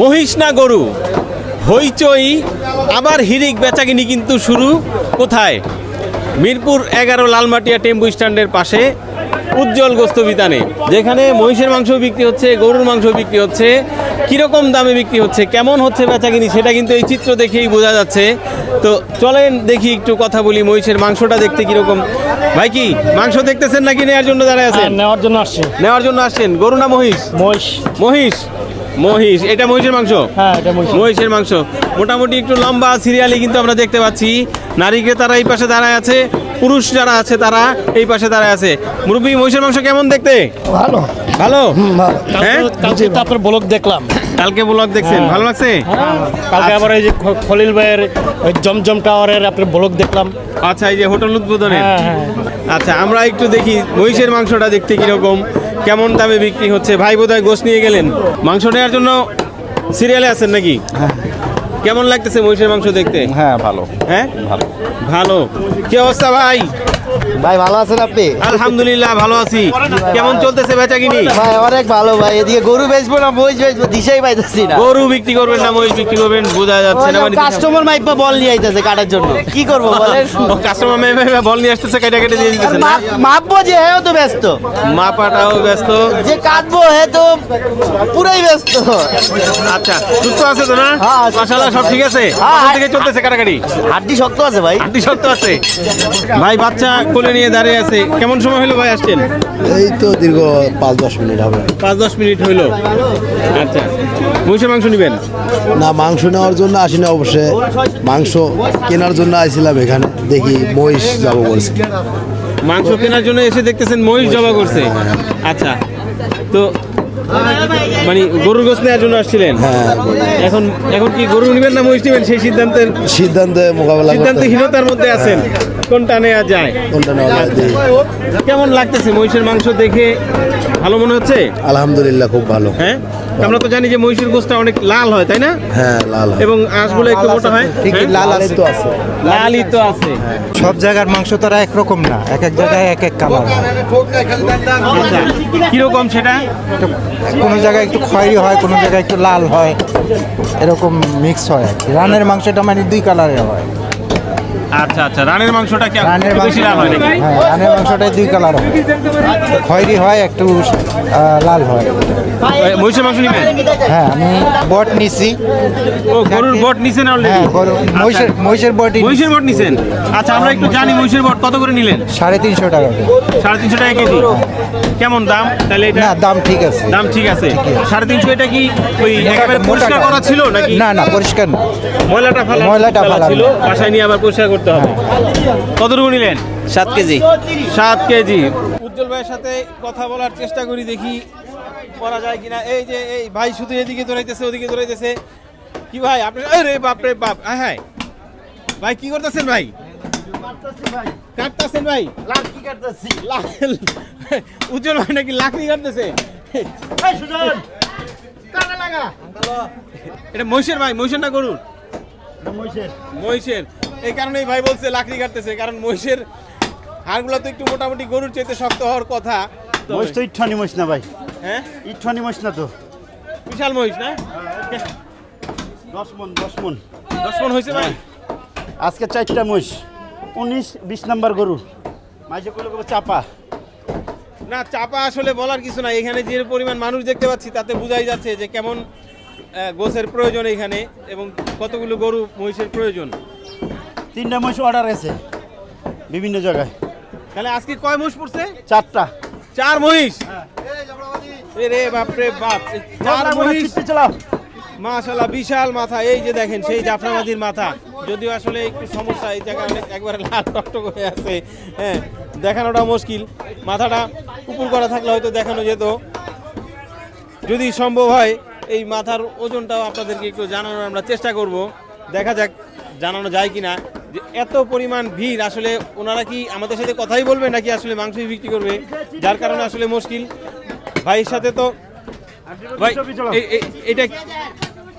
মহিষ না গরু? হইচই। আবার হিরিক বেচাকিনি কিন্তু শুরু। কোথায়? মিরপুর এগারো লালমাটিয়া টেম্পু স্ট্যান্ডের পাশে উজ্জ্বল গোস্ত বিতানে যেখানে মহিষের মাংস বিক্রি হচ্ছে গরুর মাংস বিক্রি হচ্ছে। কীরকম দামে বিক্রি হচ্ছে কেমন হচ্ছে বেচাকিনি সেটা কিন্তু এই চিত্র দেখেই বোঝা যাচ্ছে। তো চলেন দেখি একটু কথা বলি মহিষের মাংসটা দেখতে কীরকম। ভাই কি মাংস দেখতেছেন নাকি নেওয়ার জন্য দাঁড়ায় আছেন? নেওয়ার জন্য আসছেন নেওয়ার জন্য আসছেন। গরু না মহিষ? মহিষ। মহিষ? মহিষ এটা মহিষের মাংস? হ্যাঁ এটা মহিষ। মহিষের মাংস। মোটামুটি একটু লম্বা সিরিয়ালি কিন্তু আমরা দেখতে পাচ্ছি। নারী ক্রেতারা এই পাশে দাঁড়ায় আছে পুরুষ যারা আছে তারা এই পাশে দাঁড়ায় আছে। মুরব্বী মহিষের মাংস কেমন দেখতে? ভালো। ভালো? হ্যাঁ? কালকে তো আপনার ব্লগ দেখলাম। কালকে ব্লগ দেখছেন? ভালো লাগছে? কালকে আবার এই যে খলিল ভাইয়ের ওই জমজম টাওয়ারের আপনার ব্লগ দেখলাম। আচ্ছা এই যে হোটেল উদ্বোধনে হ্যাঁ হ্যাঁ। আচ্ছা আমরা একটু দেখি মহিষের মাংসটা দেখতে কীরকম। কেমন দামে বিক্রি হচ্ছে? ভাই বোধহয় গোস নিয়ে গেলেন। মাংস নেওয়ার জন্য সিরিয়ালে আছেন নাকি? কেমন লাগতেছে মহিষের মাংস দেখতে? হ্যাঁ ভালো। হ্যাঁ? ভালো। ভালো। কি অবস্থা ভাই? ভাই ভালো আছেন আপনি? আলহামদুলিল্লাহ ভালো আছি। কেমন চলতেছে বেচাকিনি? ভাই অনেক ভালো ভাই। এদিকে গরু বেচবো না মহিষ বেচবো দিশাই পাইতেছি না। গরু বিক্রি করবেন না মহিষ বিক্রি করবেন বোঝা যাচ্ছে না মানে কাস্টমার মাইপা বল নিয়ে আইতেছে কাটার জন্য। কি করব বলেন? কাস্টমার মেয়ে বল নিয়ে আসতেছে কেটে কেটে দিয়ে দিতেছে মাপবো যে হ্যাঁ তো ব্যস্ত। মাপাটাও ব্যস্ত। যে কাটবো হে তো পুরাই ব্যস্ত। আচ্ছা সুস্থ আছে তো না? হ্যাঁ, মাশাআল্লাহ সব ঠিক আছে? হ্যাঁ, কখন থেকে চলতেছে কাটাকাটি? হাড্ডি শক্ত আছে ভাই। আন্টি শক্ত আছে। ভাই বাচ্চা কোলে নিয়ে দাঁড়িয়ে আছে। কেমন সময় হলো ভাই আসছেন? এই তো দীর্ঘ পাঁচ দশ মিনিট হবে। পাঁচ দশ মিনিট হইল। আচ্ছা। মহিষের মাংস নেবেন? না মাংস নেওয়ার জন্য আসি না অবশ্যই। মাংস কেনার জন্য আসছিলাম এখানে। দেখি মহিষ যাব বলছি। মাংস কেনার জন্য এসে দেখতেছেন মহিষ জবা করছে। আচ্ছা। তো মানে গরুর গোস নেওয়ার জন্য আসছিলেন? হ্যাঁ। এখন এখন কি গরু নিবেন না মহিষ নিবেন? সেই সিদ্ধান্তের সিদ্ধান্তে মোকাবেলা সিদ্ধান্তহীনতার মধ্যে আছেন। কোনটা নেওয়া যায়? কোনটা নেওয়া যায় কেমন লাগতেছে মহিষের মাংস দেখে? ভালো মনে হচ্ছে? আলহামদুলিল্লাহ খুব ভালো। হ্যাঁ? আমরা তো জানি যে মহিষের গোসটা অনেক লাল হয় তাই না? হ্যাঁ লাল হয়। এবং আঁশগুলো একটু মোটা হয়। ঠিকই হ্যাঁ? লাল আছে। তো আছে। লালই তো আছে। সব জায়গার মাংস তো আর একরকম না এক এক জায়গায় এক এক কালার হয়। আচ্ছা কীরকম সেটা? কোনো জায়গায় একটু খয়েরি হয় কোনো জায়গায় একটু লাল হয় এরকম মিক্স হয় আর কি। রানের মাংসটা মানে দুই কালারের হয়। আচ্ছা আচ্ছা। রানের মাংসটা কি রানের বেশি লাল হয় নাকি? হ্যাঁ রানের মাংসটাই দুই কালার হয়। খয়েরি হয় একটু লাল হয়। মহিষের মাংস নিবেন? হ্যাঁ আমি বট নিছি। ও গরুর বট নিছেন অলরেডি হ্যাঁ গরু মহিষের মহিষের বটই মহিষের বট নিছেন? আচ্ছা আমরা একটু জানি মহিষের বট কত করে নিলেন? সাড়ে তিনশো টাকা সাড়ে তিনশো টাকা কেজি? কেমন দাম? তাহলে এটা না দাম ঠিক আছে। দাম ঠিক আছে। সাড়ে তিনশো এটা কি ওই একেবারে পরিষ্কার করা ছিল নাকি? না না পরিষ্কার না। ময়লাটা ফালা ময়লাটা ফালা ছিল। বাসায় নিয়ে আবার পরিষ্কার করতে হবে। কতটুকু নিলেন? সাত কেজি। সাত কেজি। উজ্জ্বল ভাইয়ের সাথে কথা বলার চেষ্টা করি দেখি করা যায় কিনা। এই যে এই ভাই শুধু এদিকে দৌড়াইতেছে ওদিকে দৌড়াইতেছে। কি ভাই আপনি আরে বাপ রে বাপ হ্যাঁ হ্যাঁ। ভাই কি করতেছেন ভাই? কাটতেছেন ভাই? লাল- উজ্জ্বল ভাই নাকি লাকড়ি কাটতেছে? এটা মহিষের ভাই মহিষের না গরুর? মহিষের। এই কারণেই ভাই বলছে লাকড়ি কাটতেছে কারণ মহিষের হাড়গুলো তো একটু মোটামুটি গরুর চাইতে শক্ত হওয়ার কথা। মহিষ তো ইট্ঠানি মহিষ না ভাই। হ্যাঁ? ইট্ঠানি মহিষ না তো। বিশাল মহিষ না? দশ মন দশ মন। দশ মন হয়েছে ভাই? আজকে চারটা মহিষ। উনিশ বিশ নাম্বার গরু। মাঝে করলে চাপা। না চাপা আসলে বলার কিছু না এখানে যে পরিমাণ মানুষ দেখতে পাচ্ছি তাতে বোঝাই যাচ্ছে যে কেমন গোছের প্রয়োজন এখানে এবং কতগুলো গরু মহিষের প্রয়োজন। তিনটা মহিষ অর্ডার আছে। বিভিন্ন জায়গায়। তাহলে আজকে কয় মহিষ পড়ছে? চারটা। চার মহিষ? এ রে বাপ রে বাপ চার মহিষ? চালাও। মাশাল্লাহ বিশাল মাথা এই যে দেখেন সেই জাফরামাদির মাথা। যদিও আসলে একটু সমস্যা এই জায়গায় অনেক একবারে লাল টকটক হয়ে আছে। হ্যাঁ দেখানোটা মুশকিল। মাথাটা উপর করা থাকলে হয়তো দেখানো যেত। যদি সম্ভব হয় এই মাথার ওজনটাও আপনাদেরকে একটু জানানোর আমরা চেষ্টা করব। দেখা যাক জানানো যায় কিনা। যে এত পরিমাণ ভিড় আসলে ওনারা কি আমাদের সাথে কথাই বলবে নাকি আসলে মাংসই বিক্রি করবে? যার কারণে আসলে মুশকিল। ভাইয়ের সাথে তো ভাই এটা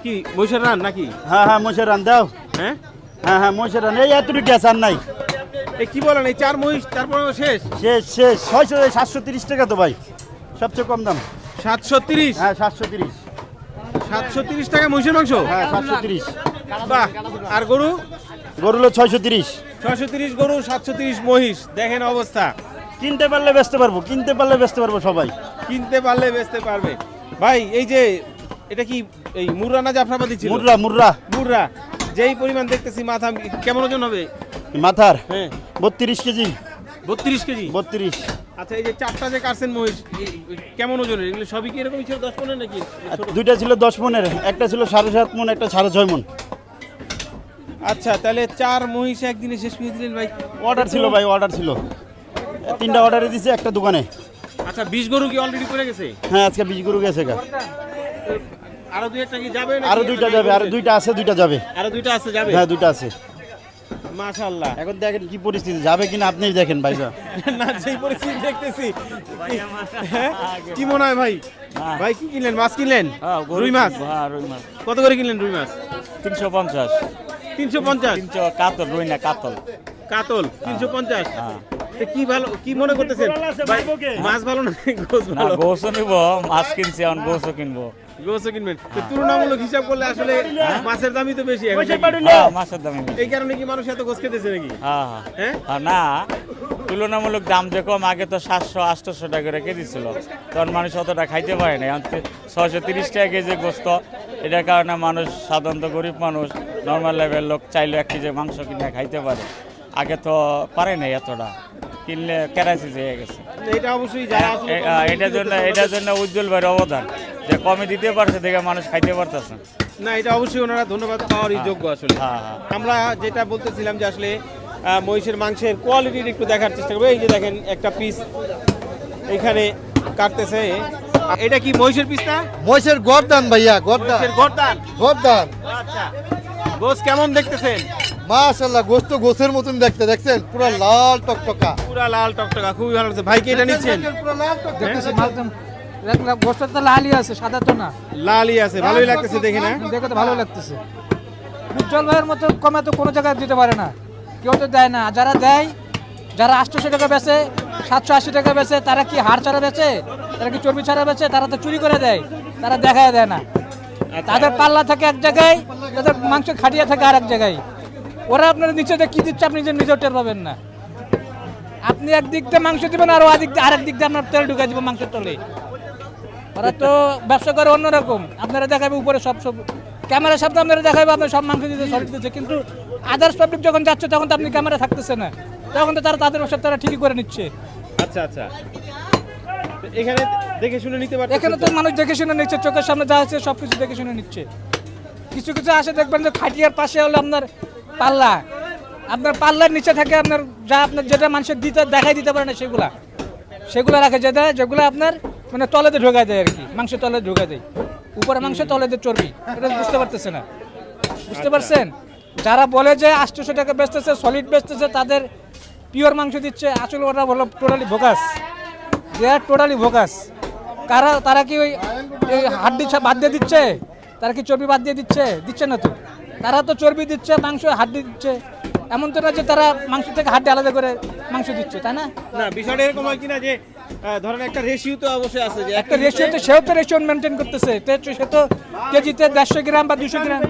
কি মহিষের রান নাকি? হ্যাঁ হ্যাঁ মহিষের রান দাও। হ্যাঁ? হ্যাঁ হ্যাঁ মহিষের রান। এই এতটুকু গ্যাস আর নাই। এ কি বলেন এই চার মহিষ তারপরে শেষ? শেষ শেষ। ছয়শো সাতশো তিরিশ টাকা তো ভাই। সবচেয়ে কম দাম। সাতশো তিরিশ? হ্যাঁ সাতশো তিরিশ। সাতশো তিরিশ টাকা মহিষের মাংস? হ্যাঁ সাতশো তিরিশ। বাহ আর গরু? গরু হলো ছয়শো তিরিশ। ছয়শো তিরিশ গরু সাতশো তিরিশ মহিষ। দেখেন অবস্থা। কিনতে পারলে বেচতে পারব কিনতে পারলে বেচতে পারব সবাই। কিনতে পারলে বেচতে পারবে। ভাই এই যে এটা কি এই মুর্রা না জাফরাবাদি ছিল? মুর্রা মুর্রা। মুর্রা। যেই পরিমাণ দেখতেছি মাথা কেমন ওজন হবে? মাথার? হ্যাঁ। বত্রিশ কেজি। বত্রিশ কেজি? বত্রিশ। আচ্ছা এই যে চারটা যে কাটছেন মহিষ কেমন ওজনের? এগুলো সবই কি এরকমই ছিল দশ পনেরো নাকি? দুইটা ছিল দশ মনের একটা ছিল সাড়ে সাত মন একটা সাড়ে ছয় মন। আচ্ছা তাহলে চার মহিষ একদিনে শেষ করে দিলেন ভাই। অর্ডার ছিল ভাই অর্ডার ছিল। তিনটা অর্ডারে দিয়েছি একটা দোকানে। আচ্ছা বিশ গরু কি অলরেডি করে গেছে? হ্যাঁ আজকে বিশ গরু গেছে গা। আরও দুই একটা কি যাবে আরও দুইটা যাবে আরও দুইটা আছে দুইটা যাবে। আরও দুইটা আছে যাবে? হ্যাঁ দুইটা আছে। মাশাআল্লাহ। এখন দেখেন কি পরিস্থিতি যাবে কিনা আপনিই দেখেন ভাইজা না সেই পরিস্থিতি দেখতেছি। হ্যাঁ? কি মনে হয় ভাই? ভাই কি কিনলেন? মাছ কিনলেন? রুই মাছ? হ্যাঁ রুই মাছ। কত করে কিনলেন রুই মাছ? তিনশো পঞ্চাশ। তিনশো পঞ্চাশ? তিনশো কাতল রুই না কাতল। কাতল তিনশো পঞ্চাশ? হ্যাঁ। কি ভালো কি মনে করতেছেন? মাছ ভালো না গোস ভালো? গোসও নিব মাছ কিনছি এখন গোসও কিনবো। গোসও কিনবেন। তুলনামূলক হিসাব করলে আসলে মাছের দামই তো বেশি? হ্যাঁ, মাছের দামে এই কারণে কি মানুষ এত গোস খেতেছে নাকি? হ্যাঁ হ্যাঁ। হ্যাঁ? না। তুলনামূলক দাম যে কম আগে তো সাতশো আটশোশো টাকা করে কেজি ছিল। তখন মানুষ অতটা খাইতে পারে না। এখন ছয়শো তিরিশ টাকা কেজি গোস্ত। এটার কারণে মানুষ সাধারণত গরিব মানুষ নর্মাল লেভেল লোক চাইলে এক কেজি মাংস কিনে খাইতে পারে। আগে তো পারে নাই এতটা। কিনলে ক্যারাইসিস হয়ে গেছে। এটা অবশ্যই এটার জন্য এটার জন্য উজ্জ্বল ভাইয়ের অবদান। যে কমে দিতে পারছে দেখে মানুষ খাইতে পারতেছে। না এটা অবশ্যই ওনারা ধন্যবাদ পাওয়ারই যোগ্য আসলে। হ্যাঁ হ্যাঁ। আমরা যেটা বলতেছিলাম যে আসলে মহিষের মাংসের কোয়ালিটির একটু দেখার চেষ্টা করব। এই যে দেখেন একটা পিস এখানে কাটতেছে। এটা কি মহিষের পিস না মহিষের গরদান ভাইয়া গরদান। গর্দান? গরদান। আচ্ছা। গোস কেমন দেখতেছেন? মাশাআল্লাহ গোস তো গোছের মতন দেখতে দেখছেন? পুরো লাল টকটকা। পুরা লাল টকটকা খুবই ভালো লাগছে। ভাই কি এটা নিচ্ছেন? পুরো লাল টকটকা। গোষ্ঠটা তো লালই আছে সাদা তো না। লালই আছে ভালোই লাগতেছে দেখে না? দেখে তো ভালো লাগতেছে। উজ্জ্বল ভাইয়ের মতো কমে তো কোনো জায়গায় দিতে পারে না। কেউ তো দেয় না। যারা দেয় যারা আটশোশো টাকা বেচে সাতশো আশি টাকা বেচে তারা কি হাড় ছাড়া বেচে? তারা কি চর্বি ছাড়া বেচে? তারা তো চুরি করে দেয় তারা দেখায় দেয় না। তাদের পাল্লা থাকে এক জায়গায় তাদের মাংস খাটিয়ে থাকে আর এক জায়গায়। ওরা আপনার নিচে দিয়ে কি দিচ্ছে আপনি নিজে নিজেও টের পাবেন না। আপনি একদিক দিয়ে মাংস দিবেন আর আরেক আরেক দিক দিয়ে আপনার তেল ঢুকাই দিবেন মাংসের তলে ওরা তো ব্যবসা করে অন্যরকম। আপনারা দেখাবে উপরে সব সব ক্যামেরার সামনে আপনারা দেখাবে আপনার সব মাংস দিতে সলিড দিচ্ছে কিন্তু আদার্স পাবলিক যখন যাচ্ছে তখন তো আপনি ক্যামেরা থাকতেছে না। তখন তো তারা তাদের ওষুধ তারা ঠিকই করে নিচ্ছে। আচ্ছা আচ্ছা। এখানে দেখে শুনে নিতে পারতেছেন এখানে তো মানুষ দেখে শুনে নিচ্ছে চোখের সামনে যা আছে সব কিছু দেখে শুনে নিচ্ছে। কিছু কিছু আসে দেখবেন যে খাটিয়ার পাশে হলো আপনার পাল্লা। আপনার পাল্লার নিচে থাকে আপনার যা আপনার যেটা মানুষের দিতে দেখাই দিতে পারে না সেগুলা। সেগুলো রাখে যেটা যেগুলো আপনার মানে তলেতে ঢোকা দেয় আর কি মাংস তলে ঢোকা দেয়। উপরে মাংস তলেতে চর্বি এটা বুঝতে পারতেছে না। বুঝতে পারছেন? যারা বলে যে আটশোশো টাকা বেচতেছে সলিড বেচতেছে তাদের পিওর মাংস দিচ্ছে আসলে ওরা বলো টোটালি ভোকাস। দে আর টোটালি ভোকাস। কারা তারা কি ওই হাড্ডি বাদ দিয়ে দিচ্ছে? তারা কি চর্বি বাদ দিয়ে দিচ্ছে? দিচ্ছে না তো। তারা তো চর্বি দিচ্ছে মাংস হাড্ডি দিচ্ছে। এমন তো না যে তারা মাংস থেকে হাড্ডি আলাদা করে মাংস দিচ্ছে তাই না? না বিষয়টা এরকম হয় কিনা যে ধরেন একটা রেশিও তো অবশ্যই আছে যে একটা রেশিওতে সেও তো রেশিও মেনটেন করতেছে। সে তো কেজিতে দেড়শো গ্রাম বা দুশো গ্রাম।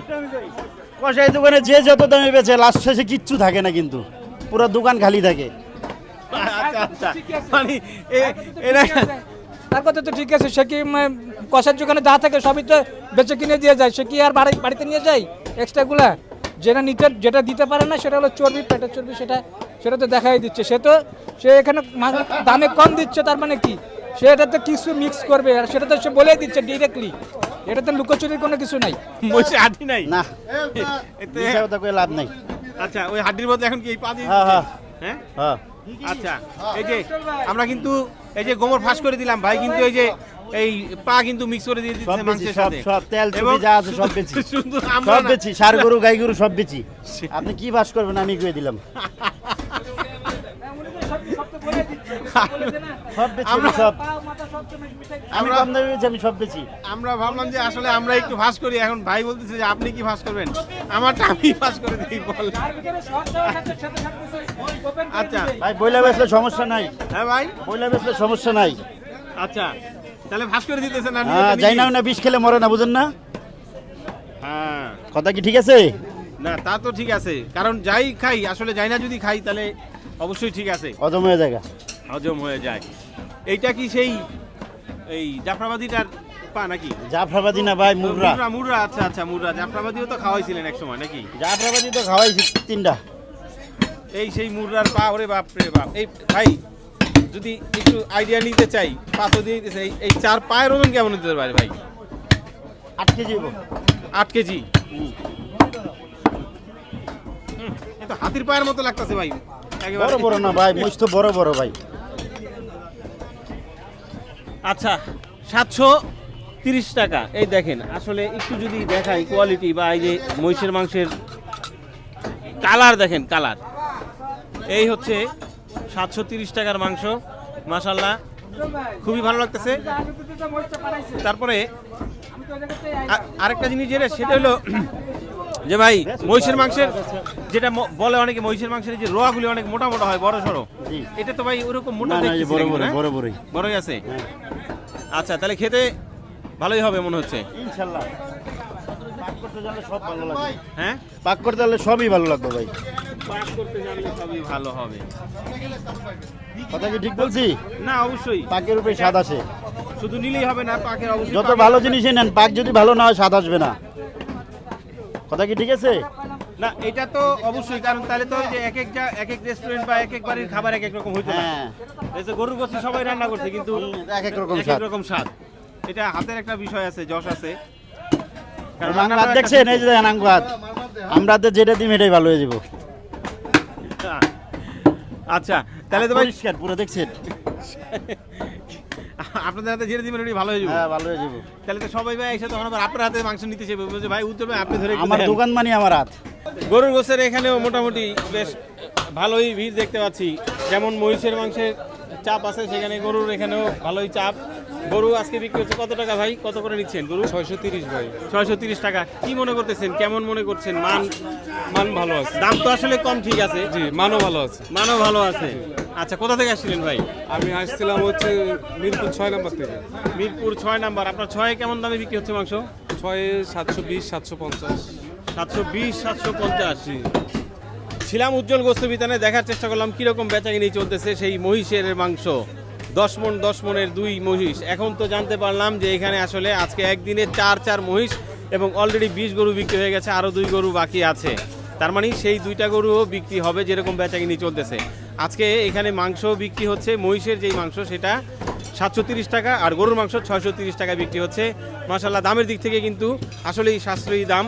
কষাই দোকানে যে যত দামে বেচে লাস্ট শেষে কিচ্ছু থাকে না কিন্তু। পুরো দোকান খালি থাকে। আচ্ছা আচ্ছা। মানে এরা তার কথা তো ঠিক আছে। সে কি কষার দোকানে যা থাকে সবই তো বেচে কিনে দিয়ে যায়। সে কি আর বাড়ি বাড়িতে নিয়ে যায় এক্সট্রাগুলা? যেটা নিতে যেটা দিতে পারে না সেটা হলো চর্বি পেটের চর্বি সেটা সেটা তো দেখাই দিচ্ছে। সে তো সে এখানে মা- দামে কম দিচ্ছে তার মানে কি? সে এটা তো কিছু মিক্স করবে আর সেটা তো সে বলেই দিচ্ছে ডিরেক্টলি এটা তো লুকোচুরির কোনো কিছু নাই। বসে হাঁটি নাই? না। লাভ নাই। আচ্ছা ওই হাড্ডির মধ্যে এখন কি এই পা দিয়ে হ্যাঁ হ্যাঁ। হ্যাঁ? হ্যাঁ। আচ্ছা এই যে আমরা কিন্তু এই যে গোবর ফাঁস করে দিলাম ভাই কিন্তু এই যে এই পা কিন্তু মিক্স করে দিয়ে দিচ্ছে মাংসের সাথে। সব তেল চুবি যা আছে সব বেচি। সুন্দর আমরা সব বেচি সার গরু গাই গরু সব বেচি। আপনি কি বাস করবেন আমি কয়ে দিলাম। সব বেচি আমি সব। আমি কম দামে বেচি আমি সব বেচি। আমরা ভাবলাম যে আসলে আমরা একটু ফাঁস করি এখন ভাই বলতেছে যে আপনি কি ফাঁস করবেন? আমারটা আমি ফাঁস করে দিই বল। আচ্ছা। ভাই বইলা বেচলে সমস্যা নাই। হ্যাঁ ভাই? বইলা বেচলে সমস্যা নাই। আচ্ছা। তাহলে ফাঁস করে দিতেছেন না হ্যাঁ যাই না না বিষ খেলে মরে না বুঝেন না? হ্যাঁ। কথা কি ঠিক আছে? না তা তো ঠিক আছে। কারণ যাই খাই আসলে যাই না যদি খাই তাহলে অবশ্যই ঠিক আছে। হয়ে জায়গা হজম হয়ে যায়। এইটা কি সেই এই জাফরাবাদিটার পা নাকি? জাফরাবাদি না ভাই মুররা। মুররা মুররা আচ্ছা আচ্ছা মুররা। জাফরাবাদিও তো খাওয়াইছিলেন এক সময় নাকি? জাফরাবাদি তো খাওয়াইছি তিনটা। এই সেই মুররার পা ওরে বাপ রে বাপ। এই ভাই যদি একটু আইডিয়া নিতে চাই পা তো দিয়ে দিতেছে এই- চার পায়ের ওজন কেমন হতে পারে ভাই? আট কেজি। আট কেজি? হাতির পায়ের মতো লাগতেছে ভাই। বড় বড় না ভাই মুছ তো বড় বড় ভাই। আচ্ছা সাতশো তিরিশ টাকা। এই দেখেন আসলে একটু যদি দেখাই কোয়ালিটি বা এই যে মহিষের মাংসের কালার দেখেন কালার এই হচ্ছে সাতশো তিরিশ টাকার মাংস মাসাল্লাহ খুবই ভালো লাগতেছে। তারপরে আরেকটা জিনিস যেটা সেটা হলো যে ভাই মহিষের মাংসের যেটা বলে অনেকে মহিষের মাংসের যে রোয়াগুলি অনেক মোটা মোটা হয় বড় সড়ো। এটা তো ভাই ওরকম মোটা দেখতেছি বড় বড়ই বড়ই। আছে? আচ্ছা তাহলে খেতে ভালোই হবে মনে হচ্ছে। ইনশাল্লাহ। পাক করতে জানলে সব ভালো লাগবে। হ্যাঁ? পাক করতে জানলে সবই ভালো লাগবে ভাই। পাক করতে জানলে সবই ভালো হবে। কথা কি ঠিক বলছি? না অবশ্যই। পাকের উপরে স্বাদ আসে। শুধু নিলেই হবে না পাকের অবশ্যই যত ভালো জিনিসই নেন পাক যদি ভালো না হয় স্বাদ আসবে না। কথা কি ঠিক আছে? না এটা তো অবশ্যই কারণ তাহলে তো যে এক এক এক এক রেস্টুরেন্ট বা এক এক বাড়ির খাবার এক এক রকম হইতো না। হ্যাঁ। এই যে গরুর গোস্ত সবাই রান্না করছে কিন্তু এক এক রকম এক রকম স্বাদ। এটা হাতের একটা বিষয় আছে যশ আছে। কারণ দেখছেন এই যে। দেখেন আমরা হাতে যেটা দিম এটাই ভালো হয়ে যাব। আচ্ছা তাহলে তো ভাই পরিষ্কার পুরো দেখছেন? আপনাদের হাতে দিবেন ওটি ভালো হয়ে যাবে। হ্যাঁ ভালো হয়ে যাব। তাহলে তো সবাই ভাই এসে তখন আবার আপনার হাতে মাংস নিতে চাইবে ভাই উত্তর ভাই আপনি ধরে আমার দোকান মানে আমার হাত। গরুর গোসের এখানেও মোটামুটি বেশ ভালোই ভিড় দেখতে পাচ্ছি। যেমন মহিষের মাংসের চাপ আছে সেখানে গরুর এখানেও ভালোই চাপ। গরু আজকে বিক্রি হচ্ছে কত টাকা ভাই? কত করে নিচ্ছেন গরু? ছয়শো তিরিশ ভাই। ছয়শো তিরিশ টাকা। কি মনে করতেছেন? কেমন মনে করছেন? মান মান ভালো আছে। দাম তো আসলে কম ঠিক আছে। জি মানও ভালো আছে। মানও ভালো আছে। আচ্ছা কোথা থেকে আসছিলেন ভাই? আমি আসছিলাম হচ্ছে মিরপুর ছয় নম্বর থেকে। মিরপুর ছয় নাম্বার। আপনার ছয়ে কেমন দামে বিক্রি হচ্ছে মাংস? ছয় সাতশো বিশ সাতশো পঞ্চাশ। সাতশো বিশ, সাতশো পঞ্চাশ। ছিলাম উজ্জ্বল গোস্ত বিতানে, দেখার চেষ্টা করলাম কীরকম বেচাকিনি চলতেছে সেই মহিষের মাংস। দশ মন, দশ মনের দুই মহিষ। এখন তো জানতে পারলাম যে এখানে আসলে আজকে একদিনে চার চার মহিষ এবং অলরেডি বিশ গরু বিক্রি হয়ে গেছে, আরও দুই গরু বাকি আছে। তার মানে সেই দুইটা গরুও বিক্রি হবে যেরকম বেচাকিনি চলতেছে। আজকে এখানে মাংস বিক্রি হচ্ছে, মহিষের যেই মাংস সেটা সাতশো তিরিশ টাকা আর গরুর মাংস ছয়শো তিরিশ টাকা বিক্রি হচ্ছে। মাসাল্লাহ দামের দিক থেকে কিন্তু আসলেই সাশ্রয়ী দাম।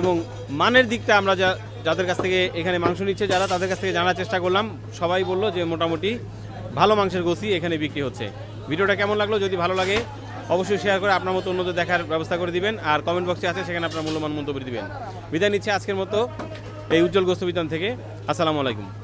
এবং মানের দিকটা আমরা যা, যাদের কাছ থেকে এখানে মাংস নিচ্ছে, যারা তাদের কাছ থেকে জানার চেষ্টা করলাম, সবাই বলল যে মোটামুটি ভালো মাংসের গোসি এখানে বিক্রি হচ্ছে। ভিডিওটা কেমন লাগল? যদি ভালো লাগে, অবশ্যই শেয়ার করে আপনার মতো অন্যদের দেখার ব্যবস্থা করে দিবেন, আর কমেন্ট বক্সে আছে, সেখানে আপনার মূল্যবান মন্তব্য দিবেন। বিদায় নিচ্ছে আজকের মতো, এই উজ্জ্বল গোস্ত বিতান থেকে। আসসালামু আলাইকুম।